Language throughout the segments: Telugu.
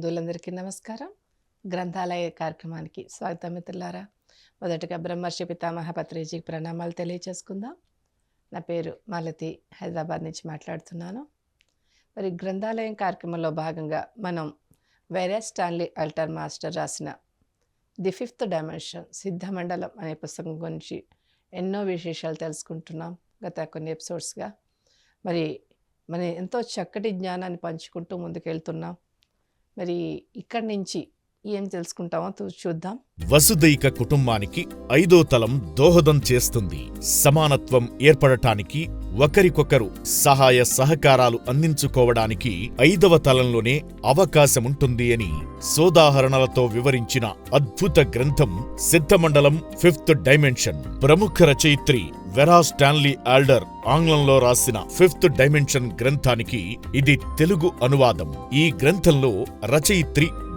బంధువులందరికీ నమస్కారం. గ్రంథాలయ కార్యక్రమానికి స్వాగతం మిత్రులారా. మొదటగా బ్రహ్మర్షి పితామహ పత్రేజీకి ప్రణామాలు తెలియచేసుకుందాం. నా పేరు మాలతి హైదరాబాద్ నుంచి మాట్లాడుతున్నాను. మరి గ్రంథాలయం కార్యక్రమంలో భాగంగా మనం వైరస్ స్టాన్లీ అల్టర్ మాస్టర్ రాసిన ది ఫిఫ్త్ డైమెన్షన్ సిద్ధమండలం అనే పుస్తకం గురించి ఎన్నో విశేషాలు తెలుసుకుంటున్నాం గత కొన్ని ఎపిసోడ్స్గా. మరి మన ఎంతో చక్కటి జ్ఞానాన్ని పంచుకుంటూ ముందుకెళ్తున్నాం. మరి ఇక్కడి నుంచి ఏం తెలుసుకుంటామో చూద్దాం. వసుదైక కుటుంబానికి ఐదో తలం దోహదం చేస్తుంది. సమానత్వం ఏర్పడటానికి ఒకరికొకరు సహాయ సహకారాలు అందించుకోవడానికి ఐదవ తలంలోనే అవకాశముంటుంది అని సోదాహరణలతో వివరించిన అద్భుత గ్రంథం సిద్ధమండలం ఫిఫ్త్ డైమెన్షన్. ప్రముఖ రచయిత్రి వెరా స్టాన్లీ ఆల్డర్ ఆంగ్లంలో రాసిన ఫిఫ్త్ డైమెన్షన్ గ్రంథానికి ఇది తెలుగు అనువాదం. ఈ గ్రంథంలో రచయిత్రి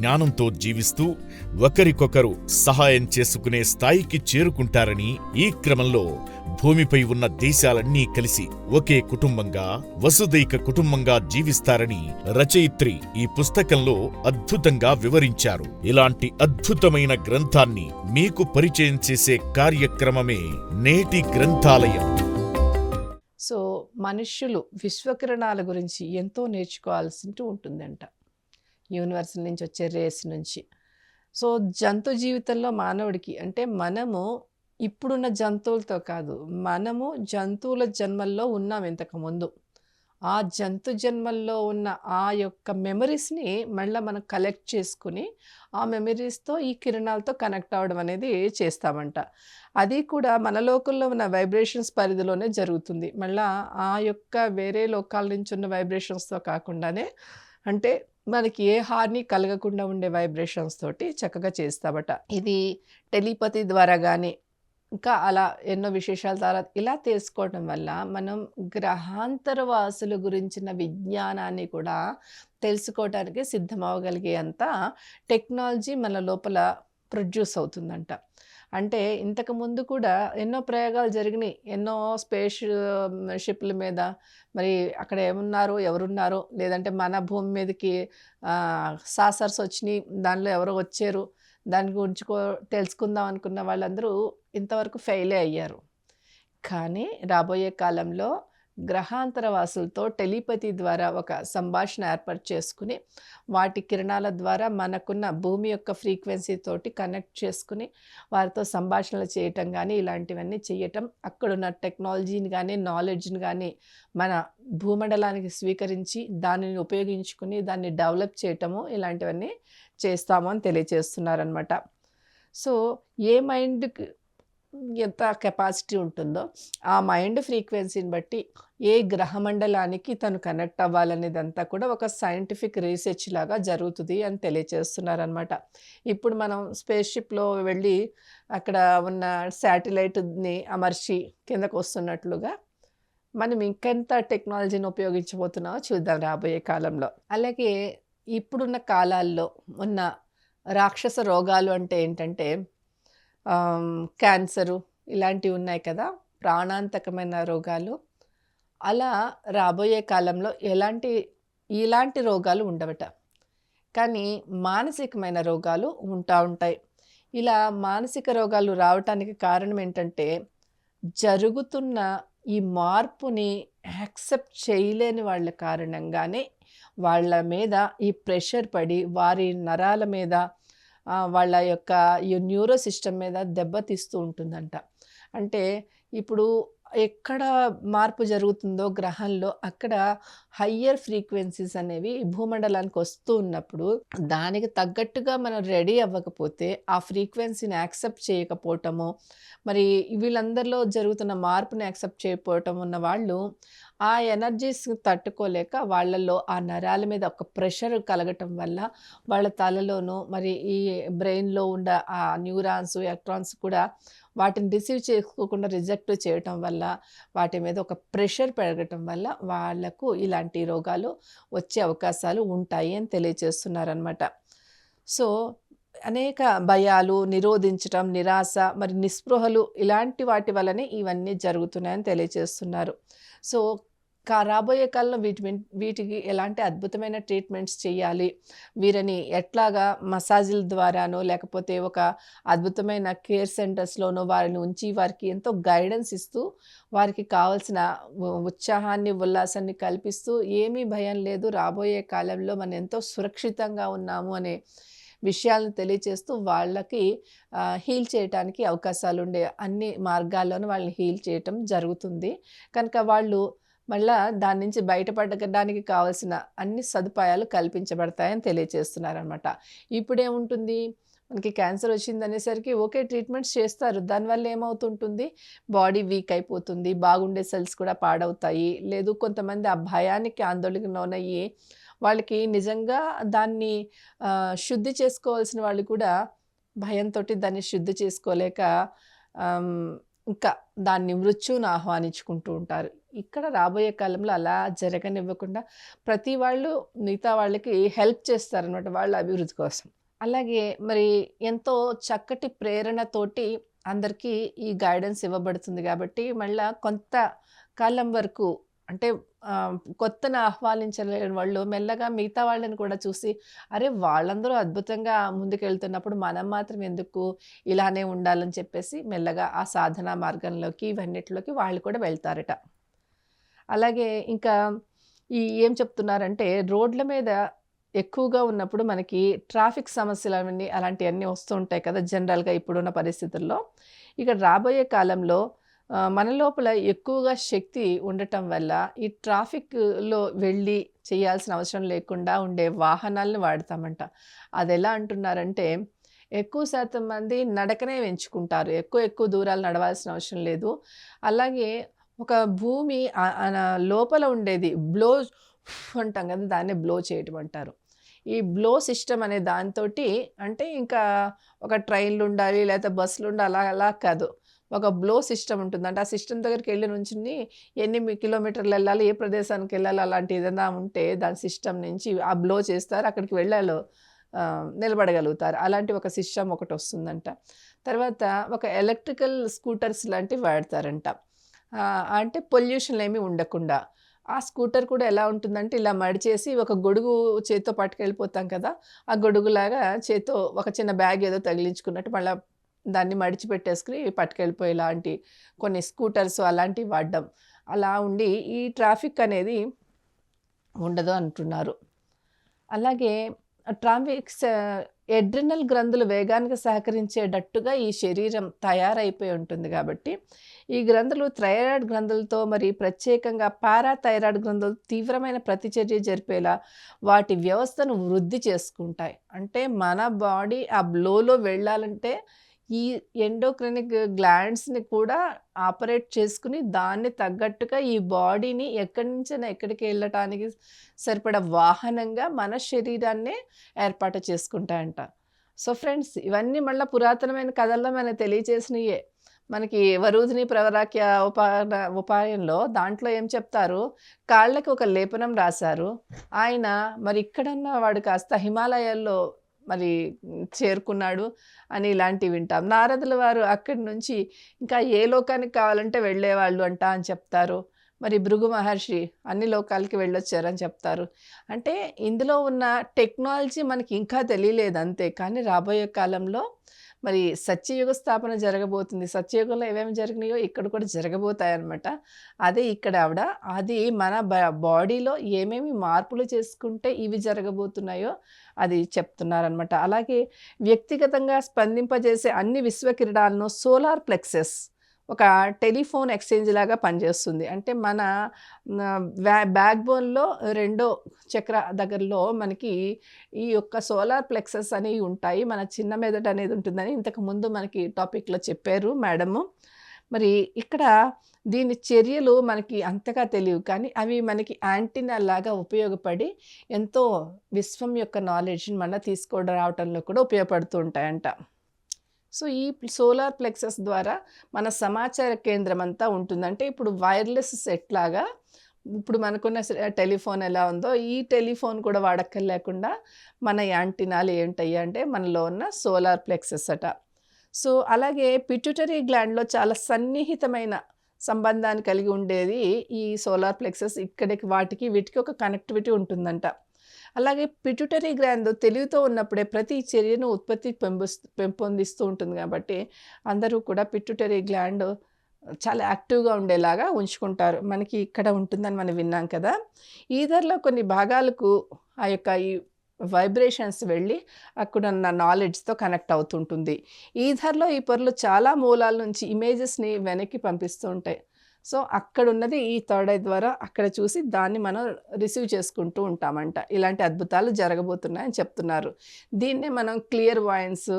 జ్ఞానంతో జీవిస్తూ ఒకరికొకరు సహాయం చేసుకునే స్థాయికి చేరుకుంటారని ఈ క్రమంలో భూమిపై ఉన్న దేశాలన్నీ కలిసి ఒకే కుటుంబంగా వసుదైక కుటుంబంగా జీవిస్తారని రచయిత్రి ఈ పుస్తకంలో అద్భుతంగా వివరించారు. ఇలాంటి అద్భుతమైన గ్రంథాన్ని మీకు పరిచయం చేసే కార్యక్రమమే నేటి గ్రంథాలయం. సో మనుష్యులు విశ్వకిరణాల గురించి ఎంతో నేర్చుకోవాల్సి ఉంటుందంట. యూనివర్సల్ నుంచి వచ్చే రేస్ నుంచి. సో జంతు జీవితంలో మానవుడికి అంటే మనము ఇప్పుడున్న జంతువులతో కాదు మనము జంతువుల జన్మల్లో ఉన్నాం ఇంతకుముందు ఆ జంతు జన్మల్లో ఉన్న ఆ యొక్క మెమరీస్ని మళ్ళీ మనం కలెక్ట్ చేసుకుని ఆ మెమరీస్తో ఈ కిరణాలతో కనెక్ట్ అవ్వడం అనేది చేస్తామంట. అది కూడా మన లోకంలో ఉన్న వైబ్రేషన్స్ పరిధిలోనే జరుగుతుంది. మళ్ళీ ఆ యొక్క వేరే లోకాల నుంచి ఉన్న వైబ్రేషన్స్తో కాకుండానే అంటే మనకి ఏ హాని కలగకుండా ఉండే వైబ్రేషన్స్ తోటి చక్కగా చేస్తామట ఇది టెలిపతి ద్వారా కానీ ఇంకా అలా ఎన్నో విశేషాల ద్వారా ఇలా తెలుసుకోవడం వల్ల మనం గ్రహాంతర వాసుల గురించిన విజ్ఞానాన్ని కూడా తెలుసుకోవడానికి సిద్ధమవగలిగేంత టెక్నాలజీ మన లోపల ప్రొడ్యూస్ అవుతుందంట. అంటే ఇంతకు ముందు కూడా ఎన్నో ప్రయోగాలు జరిగినాయి. ఎన్నో స్పేస్ షిప్ల మీద మరి అక్కడ ఏమున్నారో ఎవరున్నారు లేదంటే మన భూమి మీదకి సాసర్స్ వచ్చినాయి దానిలో ఎవరో వచ్చారు దాని గురించి తెలుసుకుందాం అనుకున్న వాళ్ళందరూ ఇంతవరకు ఫెయిలే అయ్యారు. కానీ రాబోయే కాలంలో గ్రహాంతర వాసులతో టెలిపతి ద్వారా ఒక సంభాషణ ఏర్పాటు చేసుకుని వాటి కిరణాల ద్వారా మనకున్న భూమి యొక్క ఫ్రీక్వెన్సీ తోటి కనెక్ట్ చేసుకుని వారితో సంభాషణలు చేయటం కానీ ఇలాంటివన్నీ చేయటం అక్కడున్న టెక్నాలజీని కానీ నాలెడ్జ్ని కానీ మన భూమండలానికి స్వీకరించి దానిని ఉపయోగించుకుని దాన్ని డెవలప్ చేయటము ఇలాంటివన్నీ చేస్తాము అని తెలియజేస్తున్నారనమాట సో ఏ మైండ్కి ఎంత కెపాసిటీ ఉంటుందో ఆ మైండ్ ఫ్రీక్వెన్సీని బట్టి ఏ గ్రహమండలానికి తను కనెక్ట్ అవ్వాలనేదంతా కూడా ఒక సైంటిఫిక్ రీసెర్చ్ లాగా జరుగుతుంది అని తెలియచేస్తున్నారనమాట ఇప్పుడు మనం స్పేస్ షిప్లో వెళ్ళి అక్కడ ఉన్న శాటిలైట్ని అమర్చి కిందకు వస్తున్నట్లుగా మనం ఇంకెంత టెక్నాలజీని ఉపయోగించబోతున్నామో చూద్దాం రాబోయే కాలంలో. అలాగే ఇప్పుడున్న కాలాల్లో ఉన్న రాక్షస రోగాలు అంటే ఏంటంటే క్యాన్సరు ఇలాంటివి ఉన్నాయి కదా ప్రాణాంతకమైన రోగాలు అలా రాబోయే కాలంలో ఎలాంటి ఇలాంటి రోగాలు ఉండవట కానీ మానసికమైన రోగాలు ఉంటా ఉంటాయి. ఇలా మానసిక రోగాలు రావటానికి కారణం ఏంటంటే, జరుగుతున్న ఈ మార్పుని యాక్సెప్ట్ చేయలేని వాళ్ళ కారణంగానే వాళ్ళ మీద ఈ ప్రెషర్ పడి, వారి నరాల మీద వాళ్ళ యొక్క ఈ న్యూరో సిస్టమ్ మీద దెబ్బతీస్తూ ఉంటుందంట. అంటే ఇప్పుడు ఎక్కడ మార్పు జరుగుతుందో గ్రహంలో అక్కడ హయ్యర్ ఫ్రీక్వెన్సీస్ అనేవి భూమండలానికి వస్తూ ఉన్నప్పుడు, దానికి తగ్గట్టుగా మనం రెడీ అవ్వకపోతే, ఆ ఫ్రీక్వెన్సీని యాక్సెప్ట్ చేయకపోవటము, మరి వీళ్ళందరిలో జరుగుతున్న మార్పుని యాక్సెప్ట్ చేయకపోవటం ఉన్న వాళ్ళు, ఆ ఎనర్జీస్ తట్టుకోలేక వాళ్ళలో ఆ నరాల మీద ఒక ప్రెషర్ కలగటం వల్ల, వాళ్ళ తలలోనూ మరి ఈ బ్రెయిన్‌లో ఉన్న ఆ న్యూరాన్స్, ఎలక్ట్రాన్స్ కూడా వాటిని రిసీవ్ చేసుకోకుండా రిజెక్ట్ చేయటం వల్ల, వాటి మీద ఒక ప్రెషర్ పెరగటం వల్ల వాళ్ళకు ఇలాంటి రోగాలు వచ్చే అవకాశాలు ఉంటాయి అని తెలియజేస్తున్నారనమాట సో, అనేక భయాలు, నిరోధించటం, నిరాశ, మరి నిస్పృహలు ఇలాంటి వాటి వల్లనే ఇవన్నీ జరుగుతున్నాయని తెలియజేస్తున్నారు. సో, కా రాబోయే కాలంలో వీటి వీటికి ఎలాంటి అద్భుతమైన ట్రీట్మెంట్స్ చేయాలి, వీరిని ఎట్లాగా మసాజుల ద్వారానో, లేకపోతే ఒక అద్భుతమైన కేర్ సెంటర్స్‌లోనో వారిని ఉంచి, వారికి ఎంతో గైడెన్స్ ఇస్తూ, వారికి కావాల్సిన ఉత్సాహాన్ని, ఉల్లాసాన్ని కల్పిస్తూ, ఏమీ భయం లేదు, రాబోయే కాలంలో మనం ఎంతో సురక్షితంగా ఉన్నాము అనే విషయాలను తెలియచేస్తూ, వాళ్ళకి హీల్ చేయటానికి అవకాశాలు ఉండే అన్ని మార్గాల్లోనూ వాళ్ళని హీల్ చేయటం జరుగుతుంది. కనుక వాళ్ళు మళ్ళా దాని నుంచి బయటపడడానికి కావాల్సిన అన్ని సదుపాయాలు కల్పించబడతాయని తెలియచేస్తున్నారనమాట. ఇప్పుడేముంటుంది, మనకి క్యాన్సర్ వచ్చిందనేసరికి ఓకే ట్రీట్మెంట్స్ చేస్తారు. దానివల్ల ఏమవుతుంటుంది, బాడీ వీక్ అయిపోతుంది, బాగుండే సెల్స్ కూడా పాడవుతాయి. లేదు కొంతమంది ఆ భయానికి ఆందోళనలోనయ్యి వాళ్ళకి నిజంగా దాన్ని శుద్ధి చేసుకోవాల్సిన వాళ్ళు కూడా భయంతో దాన్ని శుద్ధి చేసుకోలేక ఇంకా దాన్ని మృత్యువును ఆహ్వానించుకుంటూ ఉంటారు. ఇక్కడ రాబోయే కాలంలో అలా జరగనివ్వకుండా ప్రతి వాళ్ళు మిగతా వాళ్ళకి హెల్ప్ చేస్తారనమాట వాళ్ళ అభివృద్ధి కోసం. అలాగే మరి ఎంతో చక్కటి ప్రేరణతోటి అందరికీ ఈ గైడెన్స్ ఇవ్వబడుతుంది కాబట్టి, మళ్ళీ కొంత కాలం వరకు అంటే కొత్తను ఆహ్వానించలేని వాళ్ళు మెల్లగా మిగతా వాళ్ళని కూడా చూసి, అరే! వాళ్ళందరూ అద్భుతంగా ముందుకెళ్తున్నప్పుడు మనం మాత్రం ఎందుకు ఇలానే ఉండాలని చెప్పేసి మెల్లగా ఆ సాధనా మార్గంలోకి, ఇవన్నిటిలోకి వాళ్ళు కూడా వెళ్తారట. అలాగే ఇంకా ఈ ఏం చెప్తున్నారంటే, రోడ్ల మీద ఎక్కువగా ఉన్నప్పుడు మనకి ట్రాఫిక్ సమస్యలు అవన్నీ అలాంటివన్నీ వస్తూ ఉంటాయి కదా! జనరల్‌గా ఇప్పుడున్న పరిస్థితుల్లో. ఇక రాబోయే కాలంలో మన లోపల ఎక్కువగా శక్తి ఉండటం వల్ల, ఈ ట్రాఫిక్‌లో వెళ్ళి చేయాల్సిన అవసరం లేకుండా ఉండే వాహనాలను వాడతామంట. అది ఎలా అంటున్నారంటే, ఎక్కువ శాతం మంది నడకనే ఎంచుకుంటారు. ఎక్కువ ఎక్కువ దూరాలు నడవాల్సిన అవసరం లేదు. అలాగే ఒక భూమి లోపల ఉండేది బ్లో అంటాం కదా! దాన్నే బ్లో చేయటం అంటారు. ఈ బ్లో సిస్టమ్ అనే దానితోటి అంటే ఇంకా ఒక ట్రైన్లు ఉండాలి లేకపోతే బస్సులు ఉండాలి అలా అలా కాదు. ఒక బ్లో సిస్టమ్ ఉంటుంది. అంటే ఆ సిస్టమ్ దగ్గరికెళ్ళి నుంచుని ఎన్ని కిలోమీటర్లు వెళ్ళాలి ఏ ప్రదేశానికి వెళ్ళాలి అలాంటి ఏదైనా ఉంటే దాని సిస్టమ్ నుంచి ఆ బ్లో చేస్తారు. అక్కడికి వెళ్ళాలో నిలబడగలుగుతారు. అలాంటి ఒక సిస్టమ్ ఒకటి వస్తుందంట తర్వాత ఒక ఎలక్ట్రికల్ స్కూటర్స్ లాంటివి వాడతారంట. అంటే పొల్యూషన్ ఏమి ఉండకుండా. ఆ స్కూటర్ కూడా ఎలా ఉంటుందంటే, ఇలా మడిచేసి ఒక గొడుగు చేత్తో పట్టుకెళ్ళిపోతాం కదా! ఆ గొడుగులాగా చేత్తో ఒక చిన్న బ్యాగ్ ఏదో తగిలించుకున్నట్టు మళ్ళీ దాన్ని మడిచిపెట్టేసుకుని పట్టుకెళ్ళిపోయేలాంటి కొన్ని స్కూటర్స్ అలాంటివి వాడడం. అలా ఉండి ఈ ట్రాఫిక్ అనేది ఉండదు అంటున్నారు. అలాగే ట్రాఫిక్ ఎడ్రినల్ గ్రంథులు వేగానికి సహకరించేటట్టుగా ఈ శరీరం తయారైపోయి ఉంటుంది కాబట్టి, ఈ గ్రంథులు థైరాయిడ్ గ్రంథులతో మరి ప్రత్యేకంగా పారాథైరాయిడ్ గ్రంథులు తీవ్రమైన ప్రతిచర్య జరిపేలా వాటి వ్యవస్థను వృద్ధి చేసుకుంటాయి. అంటే మన బాడీ ఆ బ్లోలో వెళ్ళాలంటే, ఈ ఎండోక్రినిక్ గ్లాండ్స్‌ని కూడా ఆపరేట్ చేసుకుని దాన్ని తగ్గట్టుగా ఈ బాడీని ఎక్కడి నుంచైనా ఎక్కడికి వెళ్ళటానికి సరిపడా వాహనంగా మన శరీరాన్నే ఏర్పాటు చేసుకుంటాయంట. సో, ఫ్రెండ్స్ ఇవన్నీ మళ్ళీ పురాతనమైన కథల్లో మనకు తెలియజేసినయే మనకి వరుధిని ప్రవరాఖ్య ఉపాన ఉపాయంలో దాంట్లో ఏం చెప్తారు, కాళ్ళకి ఒక లేపనం రాశారు. ఆయన మరి ఇక్కడున్న వాడు కాస్త హిమాలయాల్లో మరి చేరుకున్నాడు అని ఇలాంటివి వింటాం. నారదుల వారు అక్కడి నుంచి ఇంకా ఏ లోకానికి కావాలంటే వెళ్ళేవాళ్ళు అంట అని చెప్తారు. మరి భృగు మహర్షి అన్ని లోకాలకి వెళ్ళొచ్చారని చెప్తారు అంటే ఇందులో ఉన్న టెక్నాలజీ మనకి ఇంకా తెలియలేదు అంతే కానీ రాబోయే కాలంలో మరి సత్యయుగ స్థాపన జరగబోతుంది. సత్యయుగంలో ఏమేమి జరిగినాయో ఇక్కడ కూడా జరగబోతాయన్నమాట. అదే ఇక్కడ ఆవిడ అది మన బాడీలో ఏమేమి మార్పులు చేసుకుంటే ఇవి జరగబోతున్నాయో అది చెప్తున్నారనమాట అలాగే వ్యక్తిగతంగా స్పందింపజేసే అన్ని విశ్వకిరణాలను సోలార్ ప్లెక్సెస్ ఒక టెలిఫోన్ ఎక్స్చేంజ్ లాగా పనిచేస్తుంది. అంటే మన బ్యాక్ బోన్లో రెండో చక్ర దగ్గరలో మనకి ఈ యొక్క సోలార్ ప్లెక్సెస్ అనేవి ఉంటాయి. మన చిన్న మెదడు అనేది ఉంటుందని ఇంతకుముందు మనకి టాపిక్లో చెప్పారు మేడము. మరి ఇక్కడ దీని చర్యలు మనకి అంతగా తెలియవు. కానీ అవి మనకి యాంటీనా లాగా ఉపయోగపడి ఎంతో విశ్వం యొక్క నాలెడ్జ్ని మన తీసుకోవడం రావటంలో కూడా ఉపయోగపడుతూ ఉంటాయంట. సో ఈ సోలార్ ప్లెక్సెస్ ద్వారా మన సమాచార కేంద్రం అంతా ఉంటుందంటే ఇప్పుడు వైర్లెస్ సెట్ లాగా ఇప్పుడు మనకున్న టెలిఫోన్ ఎలా ఉందో ఈ టెలిఫోన్ కూడా వాడక్కర్లేకుండా మన యాంటీనాలు ఏంటయ్యా అంటే మనలో ఉన్న సోలార్ ప్లెక్సెస్ అట. సో అలాగే పిట్యూటరీ గ్లాండ్లో చాలా సన్నిహితమైన సంబంధాన్ని కలిగి ఉండేది ఈ సోలార్ ప్లెక్సెస్ ఇక్కడికి వాటికి వీటికి ఒక కనెక్టివిటీ ఉంటుందంట. అలాగే పిట్యుటరీ గ్రాండ్ తెలివితో ఉన్నప్పుడే ప్రతి చర్యను ఉత్పత్తి పెంపొందిస్తూ ఉంటుంది కాబట్టి అందరూ కూడా పిట్యుటరీ గ్లాండ్ చాలా యాక్టివ్గా ఉండేలాగా ఉంచుకుంటారు. మనకి ఇక్కడ ఉంటుందని మనం విన్నాం కదా. ఈధర్లో కొన్ని భాగాలకు ఆ యొక్క ఈ వైబ్రేషన్స్ వెళ్ళి అక్కడ ఉన్న నాలెడ్జ్తో కనెక్ట్ అవుతుంటుంది. ఈధర్లో ఈ పొరలు చాలా మూలాల నుంచి ఇమేజెస్ని వెనక్కి పంపిస్తూ ఉంటాయి. సో అక్కడ ఉన్నది ఈ థర్డ్ ఐ ద్వారా అక్కడ చూసి దాన్ని మనం రిసీవ్ చేసుకుంటూ ఉంటామంట. ఇలాంటి అద్భుతాలు జరగబోతున్నాయని చెప్తున్నారు. దీన్నే మనం క్లియర్ వాయిన్స్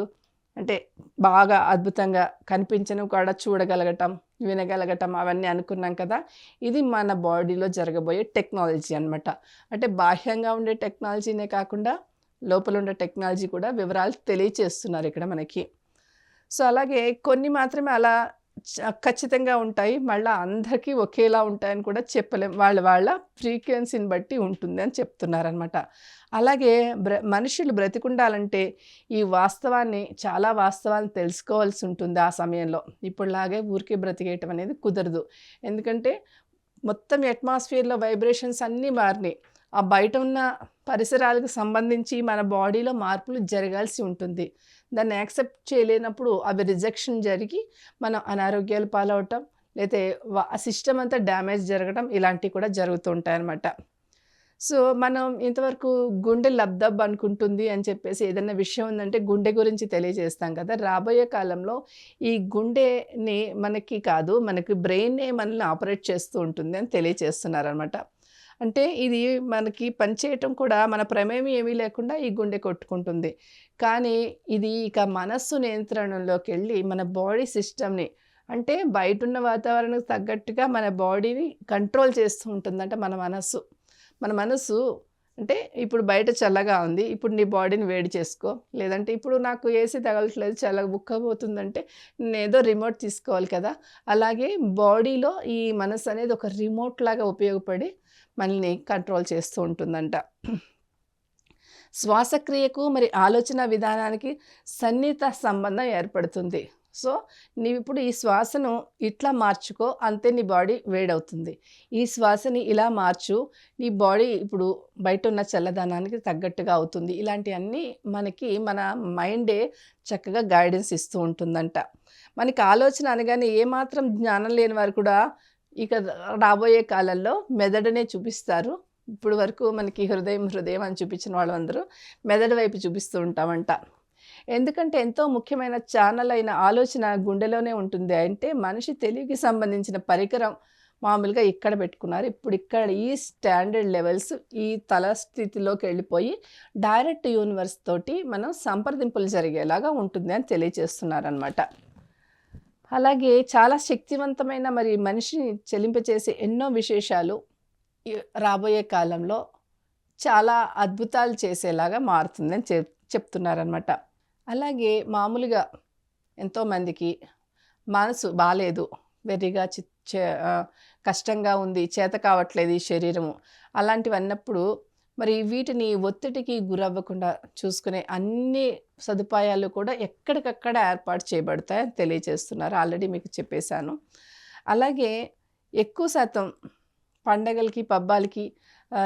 అంటే బాగా అద్భుతంగా కనిపించను కూడా చూడగలగటం వినగలగటం అవన్నీ అనుకున్నాం కదా. ఇది మన బాడీలో జరగబోయే టెక్నాలజీ అన్నమాట. అంటే బాహ్యంగా ఉండే టెక్నాలజీనే కాకుండా లోపల ఉండే టెక్నాలజీ కూడా వివరాలు తెలియచేస్తున్నారు ఇక్కడ మనకి. సో అలాగే కొన్ని మాత్రమే అలా ఖచ్చితంగా ఉంటాయి. మళ్ళీ అందరికీ ఒకేలా ఉంటాయని కూడా చెప్పలేం. వాళ్ళ వాళ్ళ ఫ్రీక్వెన్సీని బట్టి ఉంటుంది అని చెప్తున్నారనమాట అలాగే బ్ర మనుషులు బ్రతికుండాలంటే ఈ వాస్తవాన్ని చాలా వాస్తవాన్ని తెలుసుకోవాల్సి ఉంటుంది ఆ సమయంలో. ఇప్పుడులాగే ఊరికే బ్రతికేయటం అనేది కుదరదు. ఎందుకంటే మొత్తం అట్మాస్ఫియర్లో వైబ్రేషన్స్ అన్నీ మారినాయి. ఆ బయట ఉన్న పరిసరాలకు సంబంధించి మన బాడీలో మార్పులు జరగాల్సి ఉంటుంది. దాన్ని యాక్సెప్ట్ చేయలేనప్పుడు అవి రిజెక్షన్ జరిగి మనం అనారోగ్యాలు పాలవటం లేతే ఆ సిస్టమ్ అంతా డ్యామేజ్ జరగడం ఇలాంటివి కూడా జరుగుతూ ఉంటాయన్నమాట సో మనం ఇంతవరకు గుండె లబ్దబ్ అనుకుంటుంది అని చెప్పేసి ఏదైనా విషయం ఉందంటే గుండె గురించి తెలియజేస్తాం కదా. రాబోయే కాలంలో ఈ గుండెని మనకి కాదు మనకి బ్రెయిన్నే మనల్ని ఆపరేట్ చేస్తూ ఉంటుంది అని తెలియజేస్తున్నారనమాట అంటే ఇది మనకి పనిచేయటం కూడా మన ప్రమేయం ఏమీ లేకుండా ఈ గుండె కొట్టుకుంటుంది. కానీ ఇది ఇక మనస్సు నియంత్రణలోకి వెళ్ళి మన బాడీ సిస్టమ్ని అంటే బయట ఉన్న వాతావరణానికి తగ్గట్టుగా మన బాడీని కంట్రోల్ చేస్తూ ఉంటుందంట మన మనస్సు. మన మనసు అంటే ఇప్పుడు బయట చల్లగా ఉంది. ఇప్పుడు నీ బాడీని వేడి చేసుకో. లేదంటే ఇప్పుడు నాకు ఏసీ తగలట్లేదు చల్లగా బుక్కబోతుందంటే నేను ఏదో రిమోట్ తీసుకోవాలి కదా. అలాగే బాడీలో ఈ మనసు అనేది ఒక రిమోట్ లాగా ఉపయోగపడి మనల్ని కంట్రోల్ చేస్తూ ఉంటుందంట. శ్వాసక్రియకు మరి ఆలోచన విధానానికి సన్నిహిత సంబంధం ఏర్పడుతుంది. సో నీవు ఇప్పుడు ఈ శ్వాసను ఇట్లా మార్చుకో అంతే నీ బాడీ వేడవుతుంది. ఈ శ్వాసని ఇలా మార్చు నీ బాడీ ఇప్పుడు బయట ఉన్న చల్లదనానికి తగ్గట్టుగా అవుతుంది. ఇలాంటివన్నీ మనకి మన మైండే చక్కగా గైడెన్స్ ఇస్తూ ఉంటుందంట. మనకి ఆలోచన అనగానే ఏమాత్రం జ్ఞానం లేని వారు కూడా ఇక రాబోయే కాలంలో మెదడునే చూపిస్తారు. ఇప్పుడు వరకు మనకి హృదయం హృదయం అని చూపించిన వాళ్ళందరూ మెదడు వైపు చూపిస్తూ ఉంటామంట. ఎందుకంటే ఎంతో ముఖ్యమైన ఛానల్ అయిన ఆలోచన గుండెలోనే ఉంటుంది. అంటే మనిషి తెలివికి సంబంధించిన పరికరం మామూలుగా ఇక్కడ పెట్టుకున్నారు. ఇప్పుడు ఇక్కడ ఈ స్టాండర్డ్ లెవెల్స్ ఈ తల స్థితిలోకి వెళ్ళిపోయి డైరెక్ట్ యూనివర్స్ తోటి మనం సంప్రదింపులు జరిగేలాగా ఉంటుంది అని తెలియజేస్తున్నారనమాట అలాగే చాలా శక్తివంతమైన మరి మనిషిని చెలింపచేసే ఎన్నో విశేషాలు రాబోయే కాలంలో చాలా అద్భుతాలు చేసేలాగా మారుతుందని చెప్ చెప్తున్నారనమాట అలాగే మామూలుగా ఎంతోమందికి మనసు బాగాలేదు వెర్రిగా చి కష్టంగా ఉంది చేత కావట్లేదు ఈ శరీరము అలాంటివి అన్నప్పుడు మరి వీటిని ఒత్తిడికి గురవ్వకుండా చూసుకునే అన్ని సదుపాయాలు కూడా ఎక్కడికక్కడ ఏర్పాటు చేయబడతాయని తెలియజేస్తున్నారు ఆల్రెడీ మీకు చెప్పేశాను అలాగే ఎక్కువ శాతం పండగలకి, పబ్బాలకి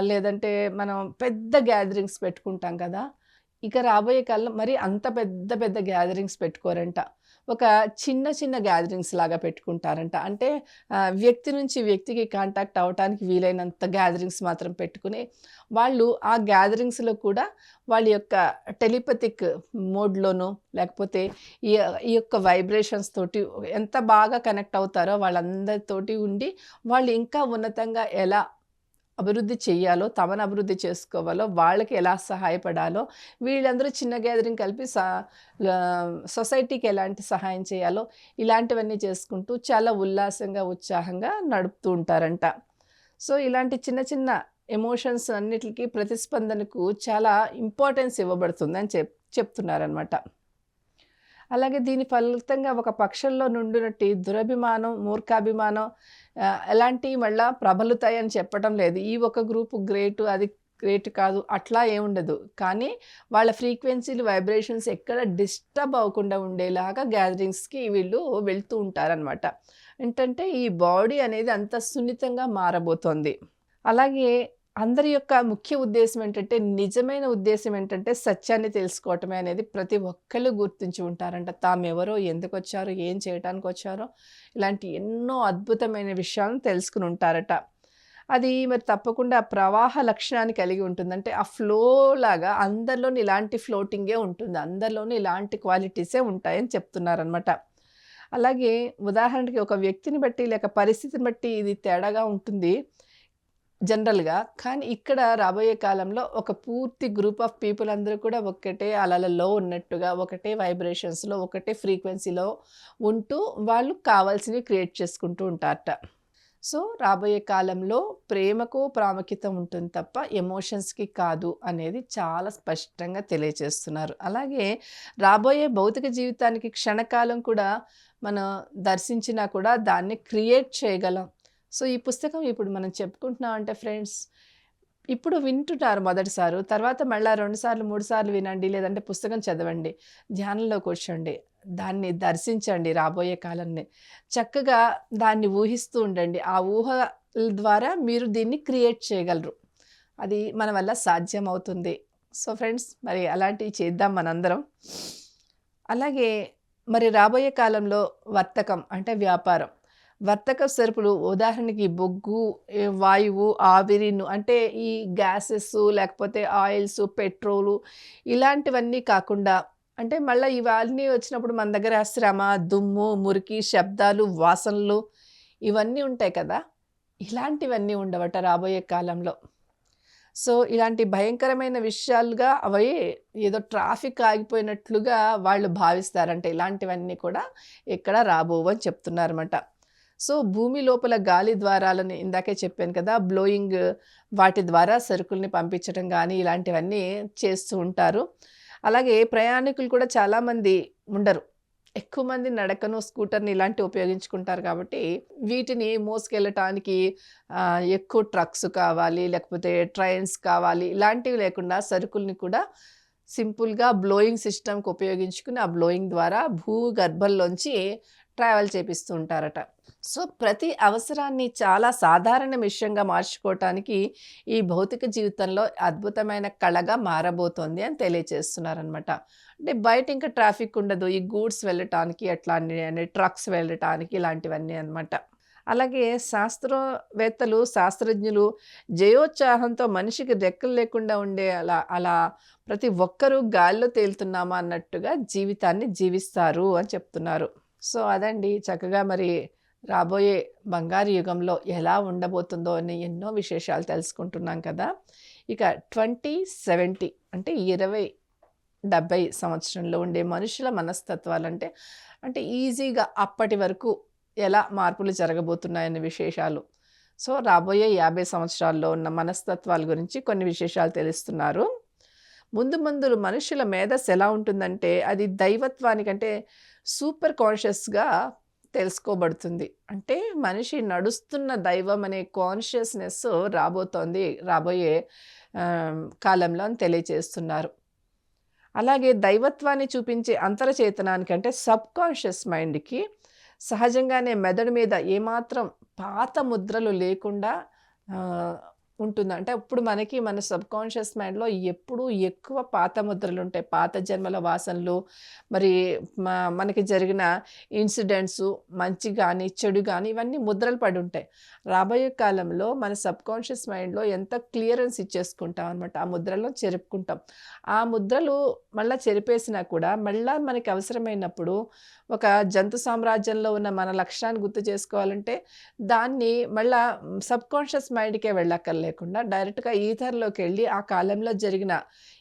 లేదంటే మనం పెద్ద గ్యాదరింగ్స్ పెట్టుకుంటాం కదా! ఇక రాబోయే కాలం మరి అంత పెద్ద పెద్ద గ్యాదరింగ్స్ పెట్టుకోరంట. ఒక చిన్న చిన్న గ్యాదరింగ్స్ లాగా పెట్టుకుంటారంట. అంటే వ్యక్తి నుంచి వ్యక్తికి కాంటాక్ట్ అవ్వటానికి వీలైనంత గ్యాదరింగ్స్ మాత్రం పెట్టుకుని వాళ్ళు ఆ గ్యాదరింగ్స్‌లో కూడా వాళ్ళ యొక్క టెలిపతిక్ మోడ్‌లోనో లేకపోతే ఈ ఈ యొక్క వైబ్రేషన్స్ తోటి ఎంత బాగా కనెక్ట్ అవుతారో వాళ్ళందరితోటి ఉండి, వాళ్ళు ఇంకా ఉన్నతంగా ఎలా అభివృద్ధి చేయాలో తమను అభివృద్ధి చేసుకోవాలో, వాళ్ళకి ఎలా సహాయపడాలో, వీళ్ళందరూ చిన్న గ్యాదరింగ్ కలిపి సొసైటీకి ఎలాంటి సహాయం చేయాలో, ఇలాంటివన్నీ చేసుకుంటూ చాలా ఉల్లాసంగా, ఉత్సాహంగా నడుపుతూ ఉంటారంట. సో, ఇలాంటి చిన్న చిన్న ఎమోషన్స్ అన్నిటికీ ప్రతిస్పందనకు చాలా ఇంపార్టెన్స్ ఇవ్వబడుతుందని చెప్ చెప్తున్నారనమాట. అలాగే దీని ఫలితంగా ఒక పక్షంలో నుండినట్టు దురభిమానం, మూర్ఖాభిమానం ఎలాంటివి మళ్ళా ప్రబలుతాయని చెప్పటం లేదు. ఈ ఒక గ్రూప్ గ్రేటు, అది గ్రేట్ కాదు అట్లా ఏముండదు. కానీ వాళ్ళ ఫ్రీక్వెన్సీలు, వైబ్రేషన్స్ ఎక్కడ డిస్టర్బ్ అవ్వకుండా ఉండేలాగా గ్యాదరింగ్స్‌కి వీళ్ళు వెళ్తూ ఉంటారనమాట. ఏంటంటే ఈ బాడీ అనేది అంత సున్నితంగా మారబోతోంది. అలాగే అందరి యొక్క ముఖ్య ఉద్దేశం ఏంటంటే, నిజమైన ఉద్దేశం ఏంటంటే సత్యాన్ని తెలుసుకోవటమే అనేది ప్రతి ఒక్కళ్ళు గుర్తించి ఉంటారంట. తామెవరో, ఎందుకొచ్చారో, ఏం చేయటానికొచ్చారో ఇలాంటి ఎన్నో అద్భుతమైన విషయాలను తెలుసుకుని ఉంటారట. అది మరి తప్పకుండా ప్రవాహ లక్షణాన్ని కలిగి ఉంటుంది. అంటే ఆ ఫ్లో లాగా అందరిలోని ఇలాంటి ఫ్లోటింగే ఉంటుంది. అందరిలోనూ ఇలాంటి క్వాలిటీసే ఉంటాయని చెప్తున్నారనమాట. అలాగే ఉదాహరణకి ఒక వ్యక్తిని బట్టి లేక పరిస్థితిని బట్టి ఇది తేడాగా ఉంటుంది జనరల్‌గా. కానీ ఇక్కడ రాబోయే కాలంలో ఒక పూర్తి గ్రూప్ ఆఫ్ పీపుల్ అందరూ కూడా ఒకటే అలలలో ఉన్నట్టుగా, ఒకటే వైబ్రేషన్స్‌లో, ఒకటే ఫ్రీక్వెన్సీలో ఉంటూ వాళ్ళు కావాల్సినవి క్రియేట్ చేసుకుంటూ ఉంటారట. సో, రాబోయే కాలంలో ప్రేమకు ప్రాముఖ్యత ఉంటుంది తప్ప ఎమోషన్స్‌కి కాదు అనేది చాలా స్పష్టంగా తెలియజేస్తున్నారు అలాగే రాబోయే భౌతిక జీవితానికి క్షణకాలం కూడా మనం దర్శించినా కూడా దాన్ని క్రియేట్ చేయగలం. సో, ఈ పుస్తకం ఇప్పుడు మనం చెప్పుకుంటున్నాం అంటే ఫ్రెండ్స్, ఇప్పుడు వింటున్నారు మొదటిసారి తర్వాత మళ్ళీ రెండు సార్లు, 3 సార్లు వినండి. లేదంటే పుస్తకం చదవండి. ధ్యానంలో కూర్చోండి. దాన్ని దర్శించండి రాబోయే కాలాన్ని. చక్కగా దాన్ని ఊహిస్తూ ఉండండి. ఆ ఊహల ద్వారా మీరు దీన్ని క్రియేట్ చేయగలరు. అది మన వల్ల సాధ్యం అవుతుంది సో, ఫ్రెండ్స్ మరి అలాంటివి చేద్దాం మనందరం. అలాగే మరి రాబోయే కాలంలో వర్తకం అంటే వ్యాపారం. వర్తక సరుకులు ఉదాహరణకి బొగ్గు, వాయువు, ఆవిరిను అంటే ఈ గ్యాసెస్ లేకపోతే ఆయిల్స్, పెట్రోలు ఇలాంటివన్నీ కాకుండా అంటే మళ్ళీ ఇవన్నీ వచ్చినప్పుడు మన దగ్గర శ్రమ, దుమ్ము, మురికి, శబ్దాలు, వాసనలు ఇవన్నీ ఉంటాయి కదా! ఇలాంటివన్నీ ఉండవట రాబోయే కాలంలో. సో, ఇలాంటి భయంకరమైన విషయాలుగా అవి ఏదో ట్రాఫిక్ ఆగిపోయినట్లుగా వాళ్ళు భావిస్తారంట. ఇలాంటివన్నీ కూడా ఇక్కడ రాబోవు అని చెప్తున్నారన్నమాట. సో, భూమి లోపల గాలి ద్వారాలని ఇందాకే చెప్పాను కదా! బ్లోయింగ్ వాటి ద్వారా సరుకుల్ని పంపించడం కానీ ఇలాంటివన్నీ చేస్తూ ఉంటారు. అలాగే ప్రయాణికులు కూడా చాలామంది ఉండరు. ఎక్కువ మంది నడకను, స్కూటర్‌ని ఇలాంటివి ఉపయోగించుకుంటారు కాబట్టి వీటిని మోసుకెళ్ళటానికి ఎక్కువ ట్రక్స్ కావాలి, లేకపోతే ట్రైన్స్ కావాలి. ఇలాంటివి లేకుండా సరుకుల్ని కూడా సింపుల్‌గా బ్లోయింగ్ సిస్టమ్‌కి ఉపయోగించుకుని ఆ బ్లోయింగ్ ద్వారా భూగర్భంలోంచి ట్రావెల్ చేపిస్తూ ఉంటారట. సో, ప్రతి అవసరాన్ని చాలా సాధారణ విషయంగా మార్చుకోవటానికి ఈ భౌతిక జీవితంలో అద్భుతమైన కళగా మారబోతోంది అని తెలియచేస్తున్నారనమాట. అంటే బయట ఇంకా ట్రాఫిక్ ఉండదు. ఈ గూడ్స్ వెళ్ళటానికి అట్లాంటివన్నీ ట్రక్స్ వెళ్ళటానికి ఇలాంటివన్నీ అనమాట. అలాగే శాస్త్రవేత్తలు, శాస్త్రజ్ఞులు జయోత్సాహంతో మనిషికి రెక్కలు లేకుండా ఉండే అలా అలా ప్రతి ఒక్కరూ గాల్లో తేలుతున్నామా అన్నట్టుగా జీవితాన్ని జీవిస్తారు అని చెప్తున్నారు. సో, అదండి చక్కగా మరి రాబోయే బంగారు యుగంలో ఎలా ఉండబోతుందో అని ఎన్నో విశేషాలు తెలుసుకుంటున్నాం కదా! ఇక 2070 అంటే 2070 సంవత్సరంలో ఉండే మనుషుల మనస్తత్వాలు అంటే అంటే ఈజీగా అప్పటి వరకు ఎలా మార్పులు జరగబోతున్నాయనే విశేషాలు. సో, రాబోయే 50 సంవత్సరాల్లో ఉన్న మనస్తత్వాల గురించి కొన్ని విశేషాలు తెలుస్తున్నారు. ముందు ముందు మనుషుల మేధస్సు ఎలా ఉంటుందంటే అది దైవత్వానికంటే సూపర్ కాన్షియస్‌గా తెలుసుకోబడుతుంది. అంటే మనిషి నడుస్తున్న దైవం అనే కాన్షియస్‌నెస్ రాబోతోంది రాబోయే కాలంలో అని తెలియచేస్తున్నారు. అలాగే దైవత్వాన్ని చూపించే అంతరచేతనానికి అంటే సబ్‌కాన్షియస్ మైండ్‌కి సహజంగానే మెదడు మీద ఏమాత్రం పాత ముద్రలు లేకుండా ఉంటుంది. అంటే అప్పుడు మనకి మన సబ్ కాన్షియస్ మైండ్‌లో ఎప్పుడూ ఎక్కువ పాత ముద్రలు ఉంటాయి పాత జన్మల వాసనలు, మరి మనకి జరిగిన ఇన్సిడెంట్స్ మంచి కానీ చెడు కానీ ఇవన్నీ ముద్రలు పడి ఉంటాయి రాబోయే కాలంలో మన సబ్ కాన్షియస్ మైండ్‌లో ఎంత క్లియరెన్స్ ఇచ్చేసుకుంటాం అనమాట. ఆ ముద్రలను చెరుపుకుంటాం. ఆ ముద్రలు మళ్ళీ చెరిపేసినా కూడా మళ్ళీ మనకి అవసరమైనప్పుడు ఒక జంతు సామ్రాజ్యంలో ఉన్న మన లక్ష్యాన్ని గుర్తు చేసుకోవాలంటే దాన్ని మళ్ళీ సబ్ కాన్షియస్ మైండ్‌కే లేకుండా డైరెక్ట్‌గా ఈథర్‌లోకెళ్ళి ఆ కాలంలో జరిగిన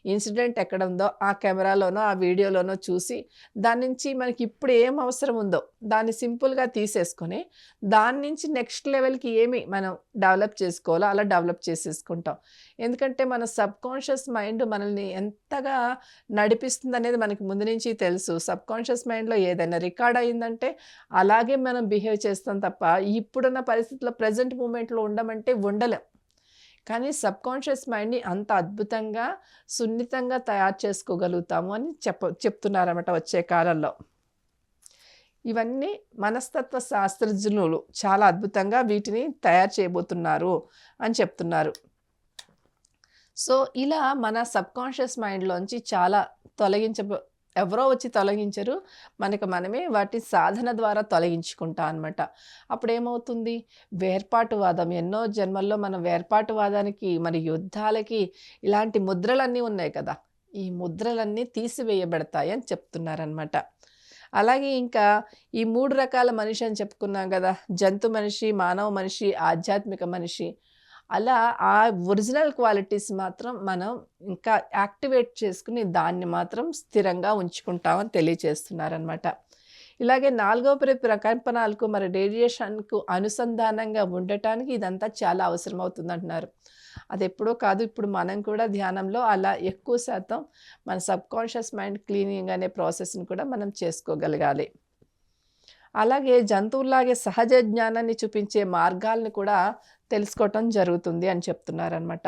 ఇన్సిడెంట్ ఎక్కడ ఉందో ఆ కెమెరాలోనో, ఆ వీడియోలోనో చూసి దాని నుంచి మనకి ఇప్పుడు ఏం అవసరం ఉందో దాన్ని సింపుల్‌గా తీసేసుకొని దాని నుంచి నెక్స్ట్ లెవెల్‌కి ఏమి మనం డెవలప్ చేసుకోవాలో అలా డెవలప్ చేసేసుకుంటాం. ఎందుకంటే మన సబ్ కాన్షియస్ మైండ్ మనల్ని ఎంతగా నడిపిస్తుందనేది మనకి ముందు నుంచి తెలుసు. సబ్‌కాన్షియస్ మైండ్‌లో ఏదైనా రికార్డ్ అయిందంటే అలాగే మనం బిహేవ్ చేస్తాం తప్ప ఇప్పుడున్న పరిస్థితుల్లో ప్రెజెంట్ మూమెంట్‌లో ఉండమంటే ఉండలేం. కానీ సబ్‌కాన్షియస్ మైండ్‌ని అంత అద్భుతంగా, సున్నితంగా తయారు చేసుకోగలుగుతాము అని చెప్ప చెప్తున్నారన్నమాట వచ్చే కాలంలో. ఇవన్నీ మనస్తత్వ శాస్త్రజ్ఞులు చాలా అద్భుతంగా వీటిని తయారు చేయబోతున్నారు అని చెప్తున్నారు. సో, ఇలా మన సబ్‌కాన్షియస్ మైండ్‌లోంచి చాలా తొలగించ ఎవరో వచ్చి తొలగించరు. మనకు మనమే వాటి సాధన ద్వారా తొలగించుకుంటాం అనమాట. అప్పుడేమవుతుంది వేర్పాటువాదం ఎన్నో జన్మల్లో మనం వేర్పాటువాదానికి, మరి యుద్ధాలకి ఇలాంటి ముద్రలన్నీ ఉన్నాయి కదా! ఈ ముద్రలన్నీ తీసివేయబడతాయి అని చెప్తున్నారనమాట. అలాగే ఇంకా ఈ మూడు రకాల మనిషి అని చెప్పుకున్నాం కదా జంతు మనిషి, మానవ మనిషి, ఆధ్యాత్మిక మనిషి. అలా ఆ ఒరిజినల్ క్వాలిటీస్ మాత్రం మనం ఇంకా యాక్టివేట్ చేసుకుని దాన్ని మాత్రం స్థిరంగా ఉంచుకుంటామని తెలియజేస్తున్నారనమాట ఇలాగే నాలుగో ప్రకంపనాలకు మరి రేడియేషన్‌కు అనుసంధానంగా ఉండటానికి ఇదంతా చాలా అవసరం అవుతుందంటున్నారు అది ఎప్పుడో కాదు ఇప్పుడు మనం కూడా ధ్యానంలో అలా ఎక్కువ శాతం మన సబ్‌కాన్షియస్ మైండ్ క్లీనింగ్ అనే ప్రాసెస్‌ని కూడా మనం చేసుకోగలగాలి. అలాగే జంతువులాగే సహజ జ్ఞానాన్ని చూపించే మార్గాలను కూడా తెలుసుకోవటం జరుగుతుంది అని చెప్తున్నారనమాట.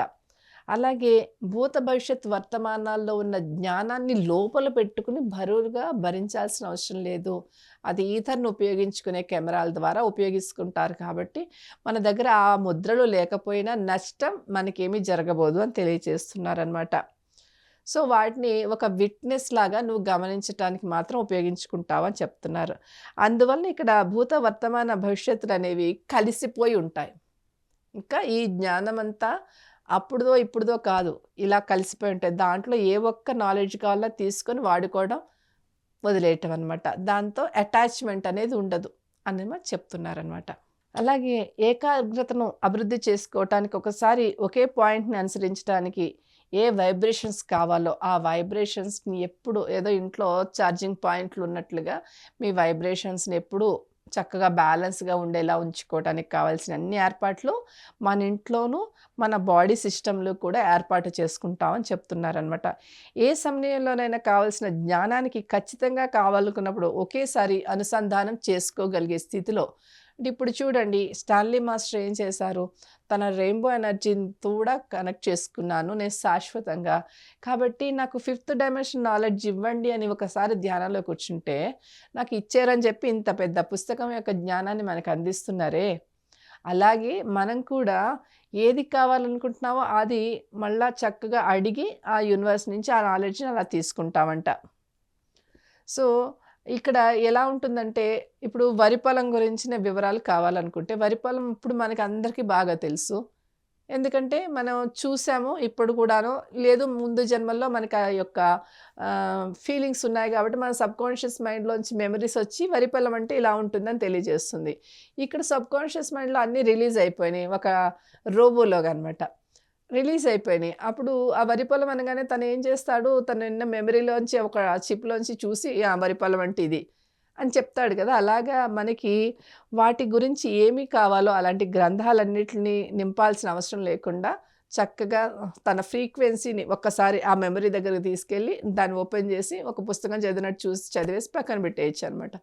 అలాగే భూత, భవిష్యత్, వర్తమానాల్లో ఉన్న జ్ఞానాన్ని లోపల పెట్టుకుని బరువుగా భరించాల్సిన అవసరం లేదు. అది ఈథర్ను ఉపయోగించుకునే కెమెరాల ద్వారా ఉపయోగించుకుంటారు కాబట్టి మన దగ్గర ఆ ముద్రలు లేకపోయినా నష్టం మనకేమీ జరగబోదు అని తెలియజేస్తున్నారనమాట సో, వాటిని ఒక విట్‌నెస్ లాగా నువ్వు గమనించటానికి మాత్రం ఉపయోగించుకుంటావు అని చెప్తున్నారు. అందువలన ఇక్కడ భూత, వర్తమాన, భవిష్యత్తులు అనేవి కలిసిపోయి ఉంటాయి. ఇంకా ఈ జ్ఞానమంతా అప్పుడుదో, ఇప్పుడుదో కాదు. ఇలా కలిసిపోయి ఉంటాయి. దాంట్లో ఏ ఒక్క నాలెడ్జ్ కావాలో తీసుకొని వాడుకోవడం, వదిలేయటం అనమాట. దాంతో అటాచ్‌మెంట్ అనేది ఉండదు అని చెప్తున్నారనమాట. అలాగే ఏకాగ్రతను అభివృద్ధి చేసుకోవటానికి ఒకసారి ఒకే పాయింట్‌ని అనుసరించడానికి ఏ వైబ్రేషన్స్ కావాలో ఆ వైబ్రేషన్స్‌ని ఎప్పుడు ఏదో ఇంట్లో ఛార్జింగ్ పాయింట్లు ఉన్నట్లుగా మీ వైబ్రేషన్స్‌ని ఎప్పుడూ చక్కగా బ్యాలెన్స్‌గా ఉండేలా ఉంచుకోవటానికి కావాల్సిన అన్ని ఏర్పాట్లు మన ఇంట్లోనూ, మన బాడీ సిస్టంలో కూడా ఏర్పాటు చేసుకుంటామని చెప్తున్నారనమాట. ఏ సమయంలోనైనా కావాల్సిన జ్ఞానానికి ఖచ్చితంగా కావాలనుకున్నప్పుడు ఒకేసారి అనుసంధానం చేసుకోగలిగే స్థితిలో అంటే ఇప్పుడు చూడండి స్టాన్లీ మాస్టర్ ఏం చేశారు? తన రెయిన్బో ఎనర్జీని కూడా కనెక్ట్ చేసుకున్నాను నేను శాశ్వతంగా. కాబట్టి నాకు ఫిఫ్త్ డైమెన్షన్ నాలెడ్జ్ ఇవ్వండి అని ఒకసారి ధ్యానంలో కూర్చుంటే నాకు ఇచ్చారని చెప్పి ఇంత పెద్ద పుస్తకం యొక్క జ్ఞానాన్ని మనకు అందిస్తున్నారే! అలాగే మనం కూడా ఏది కావాలనుకుంటున్నామో అది మళ్ళా చక్కగా అడిగి ఆ యూనివర్స్ నుంచి ఆ నాలెడ్జ్‌ని అలా తీసుకుంటామంట. సో, ఇక్కడ ఎలా ఉంటుందంటే ఇప్పుడు వరి పొలం గురించిన వివరాలు కావాలనుకుంటే వరి పొలం ఇప్పుడు మనకి అందరికీ బాగా తెలుసు. ఎందుకంటే మనం చూసాము ఇప్పుడు కూడాను. లేదు ముందు జన్మల్లో మనకి ఆ యొక్క ఫీలింగ్స్ ఉన్నాయి కాబట్టి మన సబ్‌కాన్షియస్ మైండ్‌లోంచి మెమరీస్ వచ్చి వరి పొలం అంటే ఇలా ఉంటుందని తెలియజేస్తుంది. ఇక్కడ సబ్‌కాన్షియస్ మైండ్‌లో అన్నీ రిలీజ్ అయిపోయినాయి. ఒక రోబోలోగా అనమాట. రిలీజ్ అయిపోయినాయి. అప్పుడు ఆ వరి పొలం అనగానే తను ఏం చేస్తాడు తనున్న మెమరీలోంచి ఒక చిప్‌లోంచి చూసి ఆ వరి పొలం అంటే ఇది అని చెప్తాడు కదా! అలాగా మనకి వాటి గురించి ఏమి కావాలో అలాంటి గ్రంథాలన్నిటిని నింపాల్సిన అవసరం లేకుండా చక్కగా తన ఫ్రీక్వెన్సీని ఒక్కసారి ఆ మెమరీ దగ్గరికి తీసుకెళ్ళి దాన్ని ఓపెన్ చేసి ఒక పుస్తకం చదివినట్టు చూసి చదివేసి పక్కన పెట్టేయచ్చు అనమాట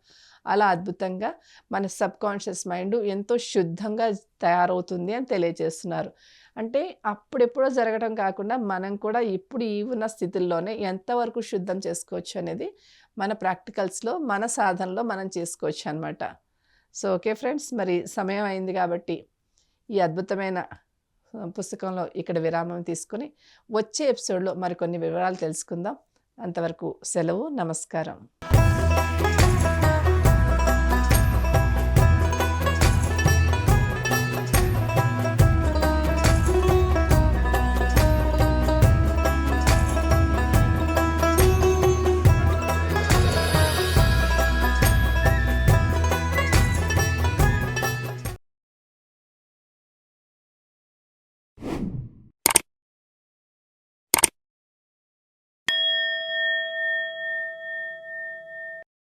అలా అద్భుతంగా మన సబ్‌కాన్షియస్ మైండ్ ఎంతో శుద్ధంగా తయారవుతుంది అని తెలియజేస్తున్నారు. అంటే అప్పుడెప్పుడో జరగడం కాకుండా మనం కూడా ఇప్పుడు ఈ ఉన్న స్థితుల్లోనే ఎంతవరకు శుద్ధం చేసుకోవచ్చు అనేది మన ప్రాక్టికల్స్‌లో మన సాధనలో మనం చేసుకోవచ్చు అనమాట. సో, ఓకే ఫ్రెండ్స్ మరి సమయం అయింది కాబట్టి ఈ అద్భుతమైన పుస్తకంలో ఇక్కడ విరామం తీసుకుని వచ్చే ఎపిసోడ్లో మరికొన్ని వివరాలు తెలుసుకుందాం అంతవరకు సెలవు నమస్కారం